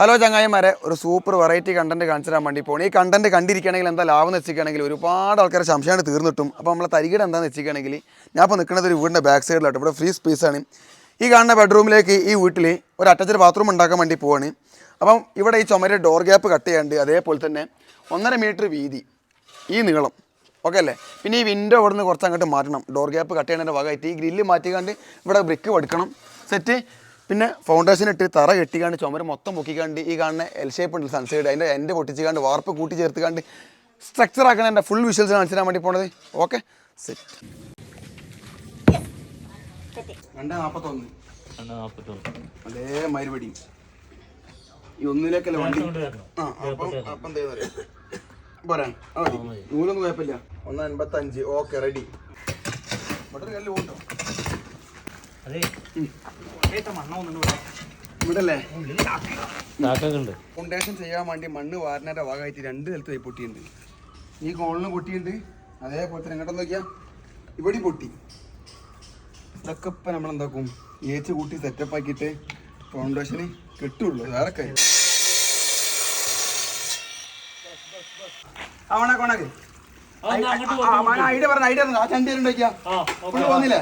Hello ചങ്ങായിമാരെ ഒരു super variety content കാണിച്ചു തരാൻ വേണ്ടി പോകണം ഈ കണ്ടന്റ് കണ്ടിരിക്കുകയാണെങ്കിൽ എന്താ ലാഭം എന്ന് വെച്ചിരിക്കുകയാണെങ്കിൽ ഒരുപാട് ആൾക്കാർ സംശയമാണ് തീർന്നിട്ടും. അപ്പോൾ നമ്മളെ തരികിട എന്താണെന്ന് വെച്ചിരിക്കുകയാണെങ്കിൽ ഞാൻ ഇപ്പോൾ നിൽക്കുന്നത് ഒരു വീടിന്റെ ബാക്ക് സൈഡിലാട്ടോ ഇവിടെ ഫ്രീ സ്പേസ് ആണ്. ഈ കാണുന്ന ബെഡ്റൂമിലേക്ക് ഈ വീട്ടിൽ ഒരു അറ്റാച്ച്ഡ് ബാത്റൂം ഉണ്ടാക്കാൻ വേണ്ടി പോവാണ്. അപ്പം ഇവിടെ ഈ ചുമര ഡോർ ഗ്യാപ്പ് കട്ട് ചെയ്യാണ്ട് അതേപോലെ തന്നെ ഒന്നര മീറ്റർ വീതി ഈ നീളം. ഓക്കെ അല്ലേ? പിന്നെ ഈ വിൻഡോ ഇവിടെ നിന്ന് കുറച്ച് അങ്ങോട്ട് മാറ്റണം. ഡോർ ഗ്യാപ്പ് കട്ട് ചെയ്യണതിന്റെ ഭാഗമായിട്ട് ഈ ഗ്രില്ല് മാറ്റിക്കാണ്ട് ഇവിടെ ബ്രിക്ക് എടുക്കണം സെറ്റ് പിന്നെ ഫൗണ്ടേഷൻ ഇട്ട് തറ കെട്ടിക്കാണ്ട് ചുമര് മൊത്തം പൊക്കിക്കാണ്ട് ഈ കാണുന്ന എൽ ഷേപ്പ് ഉണ്ട് സൺസൈഡ് അതിന്റെ എന്റെ പൊട്ടിച്ചുകാണ്ട് വാർപ്പ് കൂട്ടി ചേർത്തുകാണ്ട് സ്ട്രക്ചർ ആക്കണം എന്റെ ഫുൾ വിഷ്വൽസ് കാണിച്ചു തരാൻ വേണ്ടി പോണത്. ഓക്കെ സെറ്റ് രണ്ട് നാൽപ്പത്തൊന്ന് അതേ മരുപടി ഈ ഒന്നിലേക്കല്ലേ വണ്ടി? ആ അപ്പം അപ്പം അറിയാം പോരാ. നൂലൊന്നും കുഴപ്പമില്ല. ഒന്ന് അൻപത്തഞ്ച്. Okay ready. ഇവിടെ കല്ല് പോട്ടോ അല്ലേ ഫൗണ്ടേഷൻ ചെയ്യാൻ വേണ്ടി മണ്ണ് വാരനയുടെ ഭാഗമായിട്ട് രണ്ട് സ്ഥലത്ത് പോയി പൊട്ടിയിട്ടുണ്ട്. ഈ കോളിന് പൊട്ടിയിട്ടുണ്ട്. അതേപോലെ തന്നെ ഇങ്ങോട്ട് നോക്കിയാ. ഇവിടെ പൊട്ടി. ഇതൊക്കെ ഇപ്പം നമ്മൾ എന്താക്കും ഏച്ച് കൂട്ടി സെറ്റപ്പ് ആക്കിയിട്ട് ഫൗണ്ടേഷന് കിട്ടുള്ളൂ. വേറെ കാര്യം ഓണാക്ക് ഓണാക്ക് ഐഡിയ പറഞ്ഞ ഐഡിയ ആ ചണ്ടി ഉണ്ടാക്കിയാ ഫുള്ള് പോന്നില്ലേ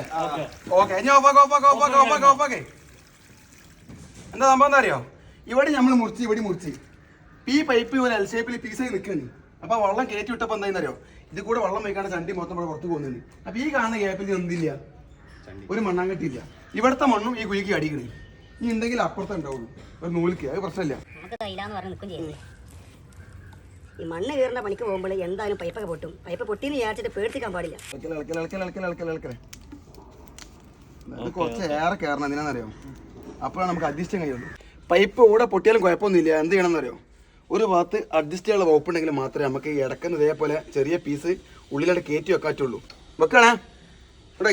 ഓക്കെ ഇനി ഓപ്പാക്ക് ഓപ്പാക്ക് ഓപ്പാക്ക് ഓപ്പാക്ക് ഓപ്പാക്ക് എന്താ സംഭവം എന്താ അറിയോ? ഇവിടെ നമ്മൾ മുറിച്ച് ഇവിടെ മുറിച്ച്. ഈ പൈപ്പ് ഇവിടെ എൽ ഷേപ്പിൽ പീസായി നിൽക്കുന്നു അപ്പൊ വെള്ളം കയറ്റി വിട്ടപ്പോ അറിയോ ഇത് കൂടെ വെള്ളം വയ്ക്കാണ്ട് ചണ്ടി മൊത്തം ഇവിടെ പുറത്ത് പോകുന്നുണ്ട് അപ്പൊ ഈ കാണുന്ന ഗ്യാപ്പിൽ എന്തില്ല? ഒരു മണ്ണാങ്കട്ടിയില്ല ഇവിടുത്തെ മണ്ണും ഈ കുഴിക്ക് അടിക്കണേ ഇനി എന്തെങ്കിലും അപ്പുറത്തേ ഉണ്ടാവുള്ളൂ. ഒരു നൂൽക്ക് അത് പ്രശ്നമില്ല നമുക്ക് കയ്യിലാന്ന് പറഞ്ഞ് നിൽക്കും ചെയ്യുന്നത് ഈ മണ്ണ് കയറുന്ന പണിക്ക് പോകുമ്പോൾ എന്തായാലും പൈപ്പൊക്കെ പൊട്ടും. പൈപ്പ് പൊട്ടിന്ന് വിചാരിച്ചിട്ട് പേടിക്കാൻ പാടില്ല. അപ്പോഴാണ് നമുക്ക് അഡ്ജസ്റ്റ് കഴിയുള്ളൂ. പൈപ്പ് കൂടെ പൊട്ടിയാലും കുഴപ്പമൊന്നുമില്ല. എന്ത് ചെയ്യണമെന്നറിയോ? ഒരു ഭാഗത്ത് അഡ്ജസ്റ്റ് ചെയ്യാനുള്ള വകുപ്പ് ഉണ്ടെങ്കിൽ മാത്രമേ നമുക്ക് ഇടക്കുന്ന ഇതേപോലെ ചെറിയ പീസ് ഉള്ളിലോട്ട് കയറ്റി വെക്കാറ്റുള്ളൂ. വെക്കണേ? ഇവിടെ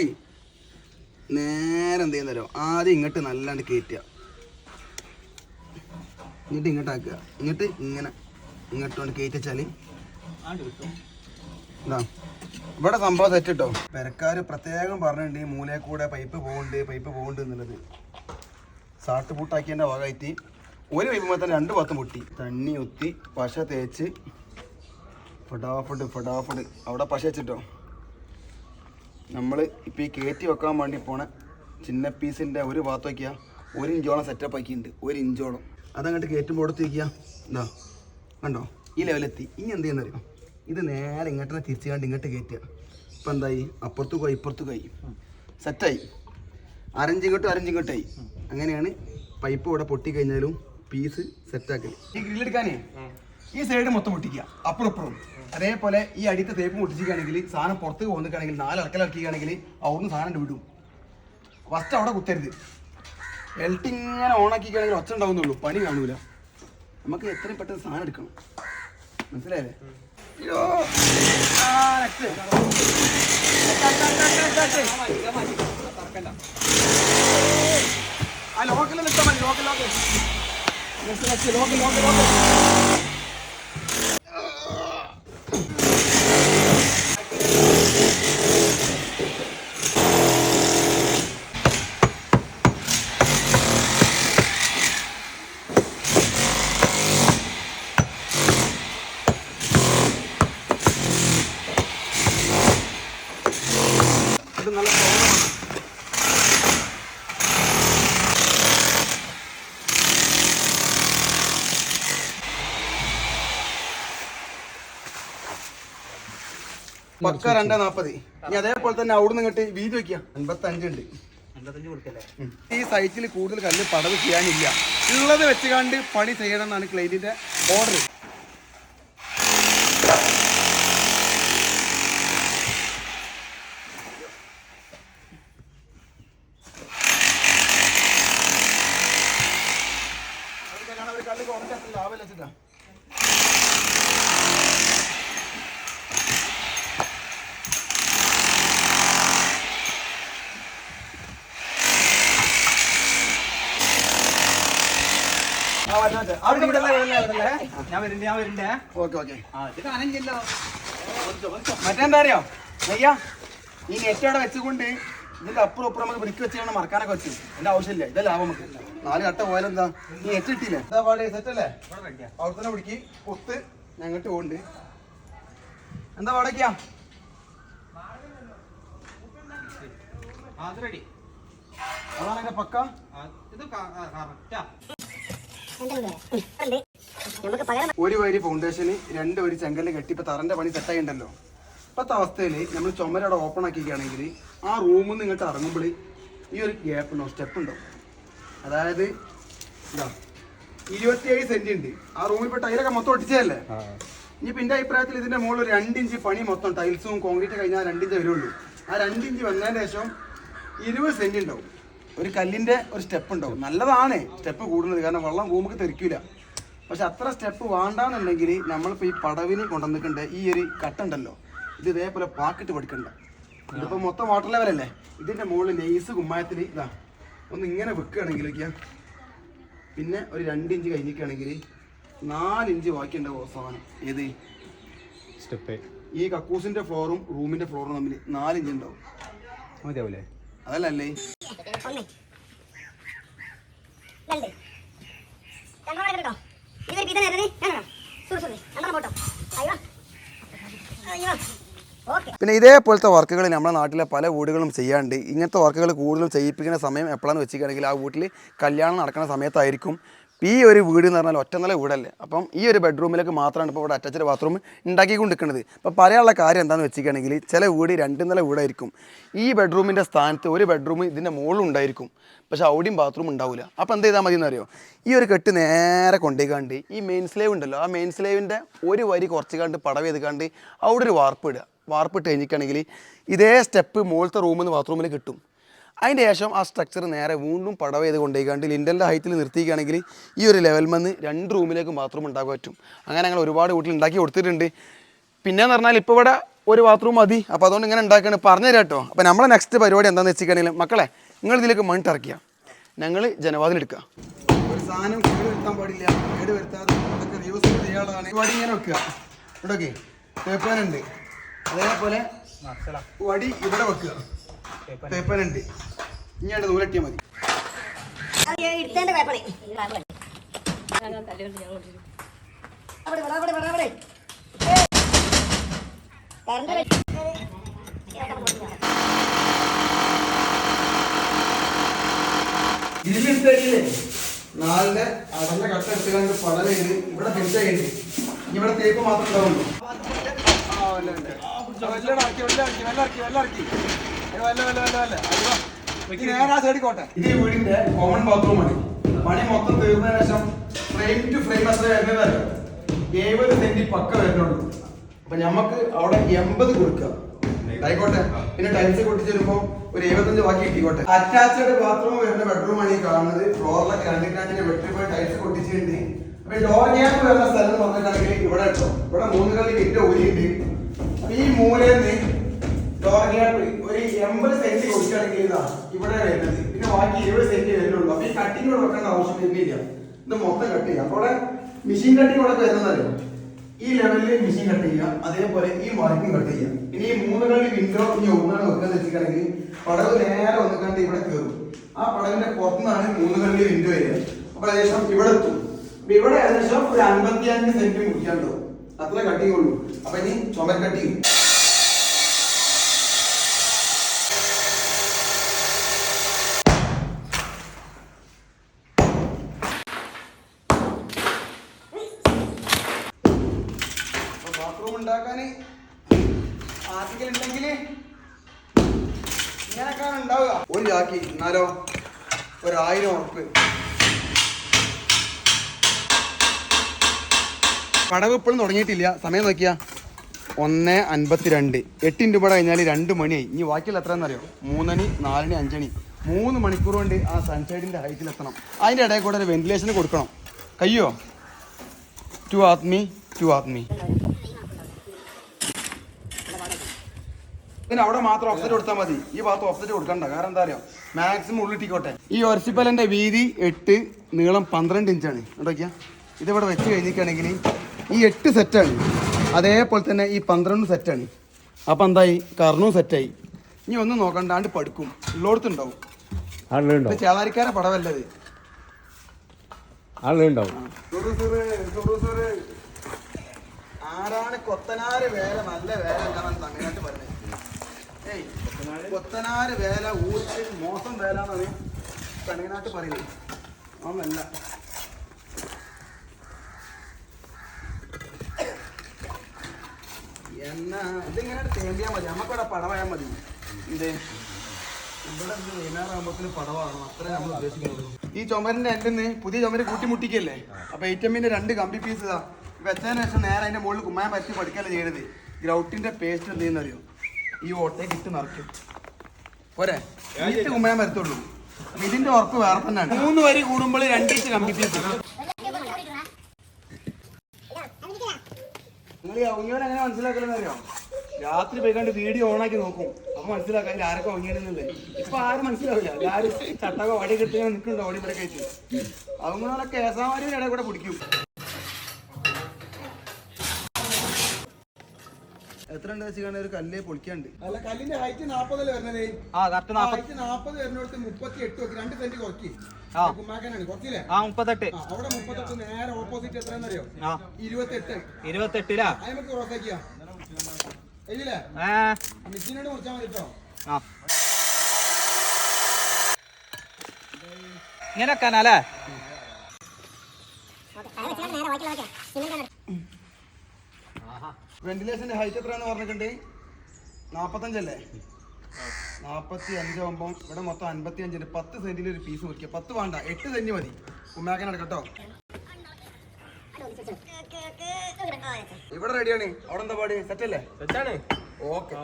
നേരെ എന്ത് ചെയ്യുന്നതരോ ആദ്യം ഇങ്ങോട്ട് നല്ലാണ്ട് കയറ്റുക. എന്നിട്ട് ഇങ്ങോട്ടാക്കുക. എന്നിട്ട് ഇങ്ങനെ. ഇങ്ങോട്ട് കയറ്റിച്ചാൽ ഇവിടെ സംഭവം തെറ്റിട്ടോ പെരക്കാര് പ്രത്യേകം പറഞ്ഞിട്ടുണ്ട് ഈ മൂലയിൽ കൂടെ പൈപ്പ് പോകുന്നുണ്ട് പൈപ്പ് പോകുന്നുണ്ട് എന്നുള്ളത്. സാട്ട് പൂട്ടാക്കിയതിന്റെ ഭാഗമായിട്ട് ഒരു പൈപ്പ് മാത്രം രണ്ട് പത്തും പൊട്ടി. തണ്ണി ഒത്തി പശ തേച്ച്. ഫടാഫട് ഫടാഫട്. അവിടെ പശ വെച്ചിട്ടോ? നമ്മൾ ഇപ്പോൾ ഈ കയറ്റി വെക്കാൻ വേണ്ടി പോണ ചിന്ന പീസിന്റെ ഒരു ഭാഗത്ത് വയ്ക്കുക ഒരു ഇഞ്ചോളം സെറ്റപ്പ് ആക്കിയിട്ടുണ്ട്. ഒരു ഇഞ്ചോളം. അതങ്ങോട്ട് കയറ്റുമ്പോൾ എടുത്ത് വയ്ക്കുക എന്താ കണ്ടോ? ഈ ലെവലെത്തി ഇനി എന്ത് ചെയ്യുന്നറിയോ ഇത് നേരെ ഇങ്ങോട്ട് തിരിച്ചു കണ്ട് ഇങ്ങോട്ട് കയറ്റുക ഇപ്പം എന്തായി? അപ്പുറത്ത് പോയി ഇപ്പുറത്ത് പോയി. സെറ്റായി അരഞ്ചിങ്ങോട്ടും അരഞ്ചിങ്ങോട്ടായി അങ്ങനെയാണ് പൈപ്പ് ഇവിടെ പൊട്ടി കഴിഞ്ഞാലും പീസ് സെറ്റാക്കൽ ഈ ഗ്രില്ലെടുക്കാനേ ഈ സൈഡ് മൊത്തം പൊട്ടിക്കുക. അപ്പുറം ഇപ്പുറം. അതേപോലെ ഈ അടിത്തെ തേപ്പ് പൊട്ടിച്ചിരിക്കുകയാണെങ്കിൽ സാധനം പുറത്ത് പോകുന്നിട്ടാണെങ്കിൽ നാല് ഇറക്കലിറക്കുകയാണെങ്കിൽ അവിടുന്ന് സാധനം വിടും. ഫസ്റ്റ് അവിടെ കുത്തരുത്. ബെൽറ്റ് ഇങ്ങനെ ഓണാക്കിക്കുകയാണെങ്കിൽ ഒച്ച ഉണ്ടാവുന്നുള്ളൂ പണി കാണൂല. നമുക്ക് എത്രയും പെട്ടെന്ന് സാധനം എടുക്കണം. മനസ്സിലായല്ലേ? അയ്യോ. ആ, ലോക്കലിൽ നിൽക്കാൻ മതി local local local local local ഇത് നല്ല പ്രോബ്ലമാണ് പക്ക രണ്ടേ നാപ്പത്. ഇനി അതേപോലെ തന്നെ അവിടുന്ന് ഇങ്ങോട്ട് വീതി വെക്കുക. അൻപത്തി അഞ്ചുണ്ട് ഈ സൈറ്റിൽ കൂടുതൽ കല്ല് പടവ് ചെയ്യാനില്ല. ഉള്ളത് വെച്ചുകാണ്ട് പണി ചെയ്യണം എന്നാണ് ക്ലൈന്റിന്റെ ഓർഡർ കല്ല് കുറച്ച് ലാഭം വെച്ചിട്ടാ അവിടെ ഇവിടെ ഞാൻ വരുന്നുണ്ട് ഞാൻ വരുന്നുണ്ട് ഓക്കെ ഓക്കെ ആ ഇത് കാണാനില്ലല്ലോ മറ്റെന്താ അറിയോ അയ്യാ ഈ നെറ്റ് അവിടെ വെച്ചുകൊണ്ട് ഇതിന്റെ അപ്പുറം അപ്പുറം നമുക്ക് ബ്രിക്ക് വെച്ചാണ് മറക്കാനൊക്കെ വെച്ചു എന്റെ ആവശ്യമില്ല ഇതാ ലാഭം നമുക്ക്. നാല് കട്ട പോയാലെന്താ? നീ നെറ്റ് കിട്ടിയില്ലേ? എന്താ പാട് സെറ്റ് അല്ലേ? അവിടെ തന്നെ പിടിക്ക്. പൊത്ത്. ഞങ്ങട്ട് പോണ്ട് എന്താ പാടൊക്കെയാ അത് റെഡി അതാണ് എന്റെ പക്ക? ഇത് കറക്റ്റാ ഒരു വരി ഫൗണ്ടേഷന് രണ്ട് വരി ചെങ്കൽ കെട്ടി ഇപ്പൊ തറന്റെ പണി സെറ്റായി ഉണ്ടല്ലോ ഇപ്പത്തെ അവസ്ഥയിൽ നമ്മൾ ചുമരവിടെ ഓപ്പൺ ആക്കിക്കുകയാണെങ്കിൽ ആ റൂമിൽ നിന്ന് ഇങ്ങോട്ട് ഇറങ്ങുമ്പോൾ ഈ ഒരു ഗ്യാപ്പ് ഉണ്ടോ? സ്റ്റെപ്പ് ഉണ്ടോ? അതായത് ഇതാ ഇരുപത്തിയേഴ് സെന്റ് ഉണ്ട് ആ റൂമിൽ ഇപ്പൊ ടൈലൊക്കെ മൊത്തം ഒട്ടിച്ചതല്ലേ? ഇനിയിപ്പോ എന്റെ അഭിപ്രായത്തിൽ ഇതിന്റെ മുകളിൽ ഒരു രണ്ടിഞ്ച് പണി മൊത്തം ടൈൽസും കോൺക്രീറ്റ് കഴിഞ്ഞാൽ രണ്ടിഞ്ച് വരുള്ളൂ. ആ രണ്ടിഞ്ച് വന്നതിന് ശേഷം ഇരുപത് സെന്റ് ഉണ്ടാവും ഒരു കല്ലിന്റെ ഒരു സ്റ്റെപ്പ് ഉണ്ടാവും. നല്ലതാണ് സ്റ്റെപ്പ് കൂടുന്നത്. കാരണം വെള്ളം ഭൂമിക്ക് തെറിക്കില്ല പക്ഷെ അത്ര സ്റ്റെപ്പ് വേണ്ടാന്നുണ്ടെങ്കിൽ നമ്മളിപ്പോൾ ഈ പടവിന് കൊണ്ടുവന്നിട്ടുണ്ട് ഈ ഒരു കട്ടുണ്ടല്ലോ ഇത് ഇതേപോലെ പാക്കിട്ട് പഠിക്കണ്ട ഇതിപ്പോ മൊത്തം വാട്ടർ ലെവലല്ലേ ഇതിന്റെ മുകളിൽ നെയ്സ് കുമ്മായത്തിൽ ഇതാ. ഒന്ന് ഇങ്ങനെ വെക്കുകയാണെങ്കിലൊക്കെയാ പിന്നെ ഒരു രണ്ട് ഇഞ്ച് കഴിഞ്ഞിരിക്കുകയാണെങ്കിൽ നാലിഞ്ച് ബാക്കിയുണ്ടാവും അവസാനം ഏത്? സ്റ്റെപ്പ് ഈ കക്കൂസിന്റെ ഫ്ലോറും റൂമിന്റെ ഫ്ലോറും തമ്മിൽ നാലിഞ്ച് ഉണ്ടാവും. അതല്ലേ? പോട്ടോ അയ്യോ പിന്നെ ഇതേപോലത്തെ വർക്കുകൾ നമ്മുടെ നാട്ടിലെ പല വീടുകളും ചെയ്യാണ്ട് ഇങ്ങനത്തെ വർക്കുകൾ കൂടുതലും ചെയ്യിപ്പിക്കുന്ന സമയം എപ്പോഴാണെന്ന് വെച്ചിട്ടുണ്ടെങ്കിൽ ആ വീട്ടിൽ കല്യാണം നടക്കുന്ന സമയത്തായിരിക്കും ഈ ഒരു വീട് എന്ന് പറഞ്ഞാൽ ഒറ്റ നില വീടല്ലേ? അപ്പം ഈ ഒരു ബെഡ്റൂമിലേക്ക് മാത്രമാണ് ഇപ്പോൾ ഇവിടെ അറ്റാച്ച്ഡ് ബാത്റൂം ഉണ്ടാക്കിക്കൊണ്ട് നിൽക്കുന്നത് അപ്പോൾ പറയാനുള്ള കാര്യം എന്താണെന്ന് വെച്ചിട്ടുണ്ടെങ്കിൽ ചില വീട് രണ്ട് നില വീടായിരിക്കും. ഈ ബെഡ്റൂമിന്റെ സ്ഥാനത്ത് ഒരു ബെഡ്റൂം ഇതിന്റെ മുകളിൽ ഉണ്ടായിരിക്കും. പക്ഷെ അവിടെയും ബാത്റൂം ഉണ്ടാവില്ല അപ്പോൾ എന്ത് ചെയ്താൽ മതി എന്നറിയോ ഈ ഒരു കെട്ട് നേരെ കൊണ്ടുപോയിക്കാണ്ട് ഈ മെയിൻ സ്ലേവ് ഉണ്ടല്ലോ ആ മെയിൻ സ്ലേവിന്റെ ഒരു വരി കുറച്ച് കണ്ട് പടവ് ചെയ്തുകാണ്ട് അവിടെ ഒരു വാർപ്പ് ഇടുക. വാർപ്പിട്ട് കഴിഞ്ഞിട്ടാണെങ്കിൽ ഇതേ സ്റ്റെപ്പ് മുകളിലത്തെ റൂമിൽ നിന്ന് ബാത്റൂമിൽ കിട്ടും. അതിന്റെ ശേഷം ആ സ്ട്രക്ചർ നേരെ വീണ്ടും പടവ് ചെയ്ത് കൊണ്ടുപോയിക്കാണ്ട് ലിൻഡലിന്റെ ഹൈറ്റിൽ നിർത്തിക്കുകയാണെങ്കിൽ ഈ ഒരു ലെവൽ വന്ന് രണ്ട് റൂമിലേക്ക് ബാത്റൂം ഉണ്ടാക്കാൻ പറ്റും. അങ്ങനെ ഞങ്ങൾ ഒരുപാട് വീട്ടിൽ ഉണ്ടാക്കി കൊടുത്തിട്ടുണ്ട്. പിന്നെയെന്ന് പറഞ്ഞാൽ ഇപ്പോൾ ഇവിടെ ഒരു ബാത്റൂം മതി. അപ്പോൾ അതുകൊണ്ട് ഇങ്ങനെ ഉണ്ടാക്കുകയാണ് പറഞ്ഞു തരാം കേട്ടോ. അപ്പോൾ നമ്മളെ നെക്സ്റ്റ് പരിപാടി എന്താണെന്ന് വെച്ചിട്ടുണ്ടെങ്കിൽ മക്കളെ നിങ്ങൾ ഇതിലേക്ക് മണ്ണിട്ട് ഇറക്കുക. ഞങ്ങൾ ജനവാതിൽ എടുക്കുക. ഒരു സാധനം കേട് വരുത്താൻ പാടില്ല. കേട് വരുത്താതെ അതൊക്കെ യൂസ് ചെയ്യാനുള്ളതാണ് വടി ഇങ്ങനെ വെക്കുക. ഇവിടെ പേപ്പറുണ്ട് അതേപോലെ വടി ഇവിടെ വെക്കുക. പേപ്പറുണ്ട്. ഇനി രണ്ട് നൂലട്ടിയാൽ മതി. ഇതിലെടുത്തല്ലേ നാലിന്റെ അടഞ്ഞ കട്ട എടുത്തുകൊണ്ട് പടല ചെയ്ത് ഇവിടെ ഫിനിഷ് ഇനി ഇവിടെ തേപ്പ് മാത്രം ഉണ്ടാവുള്ളൂ. ആ, വല്ല ഉണ്ട്. ഇത് ഈ വീടിന്റെ കോമൺ ബാത്റൂം ആണ് പണി മൊത്തം തീർന്നതിന് ശേഷം ഫ്രെയിം ടു ഫ്രെയിം അത്ര വരുന്നതല്ലോ എഴുപത് സെന്റി പക്ക വരുന്നുള്ളൂ. അപ്പൊ നമുക്ക് അവിടെ എൺപത് കൊടുക്കുക ആയിക്കോട്ടെ. പിന്നെ ടൈൽസ് പൊട്ടിച്ച് വരുമ്പോൾ ഒരു എഴുപത്തഞ്ച് ബാക്കി കിട്ടിക്കോട്ടെ. അറ്റാച്ച്ഡ് ബാത്റൂം വരുന്ന ബെഡ്റൂം ആണ് ഈ കാണുന്നത്. ഫ്ലോറിലെ രണ്ടിക്കാറ്റിന്റെ വെട്ടിപ്പോയി ടൈൽസ് പൊട്ടിച്ചിട്ടുണ്ട് അപ്പൊ ഡോർ ഗ്യാപ്പ് വരുന്ന സ്ഥലം എന്ന് പറഞ്ഞിട്ടാണെങ്കിൽ ഇവിടെ കേട്ടോ ഇവിടെ മൂന്ന് കളി വിറ്റ് ഒലിയുണ്ട് അപ്പൊ ഈ മൂലന്ന് ഡോർ ഒരു എൺപത് സെന്റ് കൊടുക്കുകയാണെങ്കിൽ ഇതാ ഇവിടെ വരുന്നത്. പിന്നെ ബാക്കി ഇരുപത് സെന്റ് വരുന്നുള്ളൂ. അപ്പൊ ഈ കട്ടിങ് വെക്കേണ്ട ആവശ്യം വരുന്നില്ല. ഇത് മൊത്തം കട്ട് ചെയ്യാം. അപ്പോൾ മെഷീൻ കട്ടിങ് ഇവിടെ വരുന്നതല്ലോ ഈ ലെവലിൽ മെഷീൻ കട്ട് ചെയ്യുക. അതേപോലെ ഈ മാർക്കിംഗ് കട്ട് ചെയ്യുക. ഇനി ഈ മൂന്ന് വിൻഡോ ഇനി ഒന്നാണ് വെക്കാന്ന് വെച്ചിട്ടുണ്ടെങ്കിൽ പടവ് നേരെ വന്നിക്കാണ്ട് ഇവിടെ കയറും ആ പടവിന്റെ പുറത്തുനിന്നാണ് മൂന്ന് വിൻഡോ വരിക. അപ്പൊ ഏകദേശം ഇവിടെ എത്തും. അപ്പൊ ഇവിടെ ഏകദേശം ഒരു അൻപത്തി അഞ്ച് സെന്റ് മുറിക്കാണ്ടാവും അത്ര കട്ടിങ് ഉള്ളൂ അപ്പൊ ഇനി ചുമർ കട്ടിങ് ബാത്റൂം ഉണ്ടാക്കാൻ ആർട്ടിക്കൽ ഉണ്ടെങ്കിൽ ഇങ്ങനെയൊക്കെയാണ് ചാക്കി എന്നാലോ ഒരായിരം ഉറപ്പ്. പടവ് ഇപ്പോഴും തുടങ്ങിയിട്ടില്ല. സമയം നോക്കിയാ. ഒന്ന് അൻപത്തിരണ്ട്. എട്ടിന്റെ ഇവിടെ കഴിഞ്ഞാൽ രണ്ട് മണിയായി. ഇനി ബാക്കിയുള്ള എത്രയെന്നറിയോ മൂന്നണി നാലണി അഞ്ചണി. മൂന്ന് മണിക്കൂർ കൊണ്ട് ആ സൺസൈഡിന്റെ ഹൈറ്റിൽ എത്തണം. അതിന്റെ ഇടയിൽ കൂടെ ഒരു വെന്റിലേഷൻ കൊടുക്കണം. കയ്യോ? ടു ആത്മി ടു ആത്മി. പിന്നെ അവിടെ മാത്രം ഓഫ്സെറ്റ് കൊടുത്താൽ മതി. ഈ ഭാഗത്ത് ഓഫ്സെറ്റ് കൊടുക്കണ്ട. കാരണം എന്താ അറിയോ? മാക്സിമം ഉള്ളിട്ടിക്കോട്ടെ ഈ ഒരസിപ്പലിന്റെ വീതി എട്ട് നീളം പന്ത്രണ്ട് ഇഞ്ചാണ് നോക്കിയാ? ഇതിവിടെ വെച്ച് കഴിഞ്ഞിട്ടാണെങ്കിൽ ഈ എട്ട് സെറ്റാണ് അതേപോലെ തന്നെ ഈ പന്ത്രണ്ട് സെറ്റാണ് അപ്പം എന്തായി? കർണവും സെറ്റായി ഇനി ഒന്നും നോക്കണ്ടാണ്ട് പഠിക്കും ഉള്ളോടത്തുണ്ടാവും ചേളാരിക്കാരെ പടവല്ലത് ആളുണ്ടാവും ആരാണ് കൊത്തനാര് വേല? നല്ല വേല എന്നാണ് തമിഴ്നാട്ടിൽ പറയുന്നത് ഏയ് കൊത്തനാര് വേല ഊറ്റ് മോശം വേല എന്നാണ് തമിഴ്നാട്ടിൽ പറയുന്നത്. അവനല്ല എന്നാ ഇതിങ്ങനെ തേമ്പിയാൽ മതി. നമുക്കിവിടെ പടവായാൽ മതി. ഇത് ഇവിടെ വൈകുന്നേരമാകുമ്പോഴത്തേന് പടവാണ്. അത്രേ നമ്മൾ ഉദ്ദേശിക്കുന്നത്. ഈ ചുമരിന്റെ എന്റെ പുതിയ ചുമര് കൂട്ടിമുട്ടിക്കല്ലേ അപ്പൊ ഏറ്റമ്മിന്റെ രണ്ട് കമ്പി പീസ് ഇതാ. വെച്ചതിന് ശേഷം നേരെ അതിന്റെ മുകളിൽ കുമ്മാൻ പറ്റി പഠിക്കല്ലേ ചെയ്യണത്. ഗ്രൗട്ടിന്റെ പേസ്റ്റ് എന്ത് ചെയ്യുന്നറിയോ ഈ ഓട്ടേക്ക് ഇട്ട് നിറയ്ക്കും. പോരെ. ഇട്ട് കുമ്മായം വരത്തുള്ളൂ. ഇതിന്റെ ഉറപ്പ് വേറെ തന്നെയാണ്. മൂന്ന് വരി കൂടുമ്പോൾ രണ്ടീച്ച് കമ്പി പീസ് നിങ്ങൾ ഈ ഉങ്ങിയോനെ എങ്ങനെ മനസ്സിലാക്കലെന്ന് അറിയോ? രാത്രി പോയിക്കാണ്ട് വീഡിയോ ഓണാക്കി നോക്കും. അപ്പൊ മനസ്സിലാക്കാം അതിൽ ആരൊക്കെ ഉങ്ങിയെന്നുള്ളത് ഇപ്പൊ ആരും മനസ്സിലാവില്ല. എല്ലാരും ചട്ടക വടി കിട്ടുക നിൽക്കുന്നുണ്ടോ ഓടി ഇവിടെ കഴിച്ച് അവങ്ങളെ കേസാമാരുടെ ഇടയിൽ കൂടെ പിടിക്കും. എത്ര ഉണ്ട് വെച്ചാൽ ഒരു കല്ലേ പൊളിക്കാണ്ട്. അല്ല കല്ലിന്റെ ഹൈറ്റ് നാപ്പതല്ലേ വരുന്നത്? ആ കറക്റ്റ് ഹൈറ്റ് നാപ്പത് വരുന്നിടത്ത് മുപ്പത്തി എട്ട് വെക്കി. രണ്ട് സെന്റ് കുറക്കി മുപ്പത്തെട്ട്. അവിടെ മുപ്പത്തെട്ട് നേരെ ഓപ്പോസിറ്റ് എത്രയാണെന്നറിയോ? ആ. ഇരുപത്തെട്ട്. ഇരുപത്തെട്ടിലാ അത് നമുക്ക് ക്രോസാക്കിയാ ഇല്ലേ ഏ മിഷീനോട് മുറിച്ചാൽ മതി കേട്ടോ ആ. ഇങ്ങനെ വെക്കാനല്ലേ നേരെ ബാക്കിയുള്ള വെക്കാം സിമെന്റ് വെന്റിലേഷന്റെ ഹൈറ്റ് എത്രയാന്ന് പറഞ്ഞിട്ടുണ്ട്? നാപ്പത്തഞ്ചല്ലേ? നാപ്പത്തി അഞ്ചാകുമ്പോൾ ഇവിടെ മൊത്തം അൻപത്തി അഞ്ചിന് പത്ത് സെന്റിൽ ഒരു പീസ് മുറിക്കുക. പത്ത് വേണ്ട. എട്ട് സെന്റ് മതി. ഉമ്മാക്കൻ കേട്ടോ. ഇവിടെ റെഡിയാണ് അവിടെ എന്താ പാടി? സെറ്റ് അല്ലേ? സെറ്റാണ് ഓക്കെ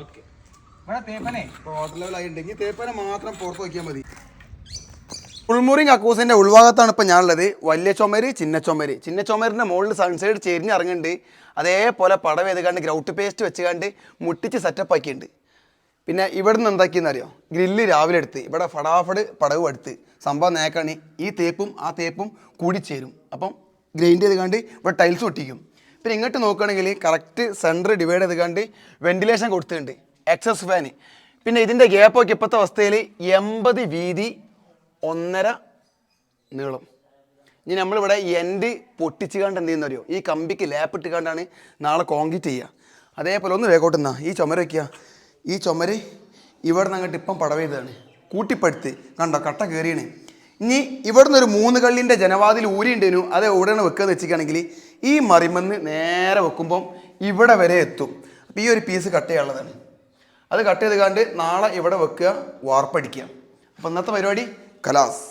ഇവിടെ തേപ്പനെ. ഹോട്ടലുകളായി ലെവലായി ഉണ്ടെങ്കിൽ തേപ്പനെ മാത്രം പുറത്ത് നോക്കിയാൽ മതി. ഉൾമുറി കക്കൂസിന്റെ ഉൾഭാഗത്താണ് ഇപ്പൊ ഞാനുള്ളത്. വലിയ ചുമര് ചിന്ന ചുമര്. ചിന്ന ചുമരിന്റെ മുകളിൽ സൺസൈഡ് ചെരിഞ്ഞ് ഇറങ്ങുന്നുണ്ട്. അതേപോലെ പടം ചെയ്തുകൊണ്ട് ഗ്രൗട്ട് പേസ്റ്റ് വെച്ചുകൊണ്ട് മുട്ടിച്ച് സെറ്റപ്പ് ആക്കിയിട്ടുണ്ട്. പിന്നെ ഇവിടെ നിന്ന് എന്താക്കിയെന്ന് അറിയോ ഗ്രില്ല് രാവിലെ എടുത്ത്. ഇവിടെ ഫടാഫട് പടവ് എടുത്ത്. സംഭവം നേക്കാണ്. ഈ തേപ്പും ആ തേപ്പും ചേരും. അപ്പം ഗ്രൈൻഡ് ചെയ്ത് കണ്ട് ഇവിടെ ടൈൽസ് ഒട്ടിക്കും. പിന്നെ ഇങ്ങോട്ട് നോക്കുകയാണെങ്കിൽ കറക്റ്റ് സെന്റർ ഡിവൈഡ് ചെയ്ത് കണ്ട് വെന്റിലേഷൻ കൊടുത്തിട്ടുണ്ട്. എക്സസ് ഫാന് പിന്നെ ഇതിന്റെ ഗ്യാപ്പൊക്കെ ഇപ്പോഴത്തെ അവസ്ഥയിൽ എൺപത് വീതി ഒന്നര നീളം. ഇനി നമ്മളിവിടെ എൻഡ് പൊട്ടിച്ച് കണ്ട് എന്ത് ചെയ്യുന്ന ഈ കമ്പിക്ക് ലാപ്പ് ഇട്ട് കണ്ടാണ് നാളെ കോൺക്രീറ്റ് ചെയ്യുക അതേപോലെ ഒന്ന് വേഗോട്ട് നിന്നാ. ഈ ചുമര് വയ്ക്കുക ഈ ചുമര് ഇവിടെ നിന്ന് അങ്ങോട്ട് ഇപ്പം പടവെയ്താണ് കൂട്ടിപ്പടുത്ത്. കണ്ടോ? കട്ട കയറിയാണ് ഇനി ഇവിടെ ഒരു മൂന്ന് കള്ളിന്റെ ജനവാതിൽ ഊരിണ്ടേനു അത് എവിടെയാണ് വെക്കുക വെച്ചിരിക്കുകയാണെങ്കിൽ ഈ മറിമെന്ന് നേരെ വെക്കുമ്പം ഇവിടെ വരെ എത്തും. അപ്പോൾ ഈ ഒരു പീസ് കട്ട് ചെയ്യാനുള്ളതാണ്. അത് കട്ട് ചെയ്ത് കണ്ട് നാളെ ഇവിടെ വെക്കുക വാർപ്പടിക്കുക അപ്പോൾ ഇന്നത്തെ പരിപാടി കലാസ്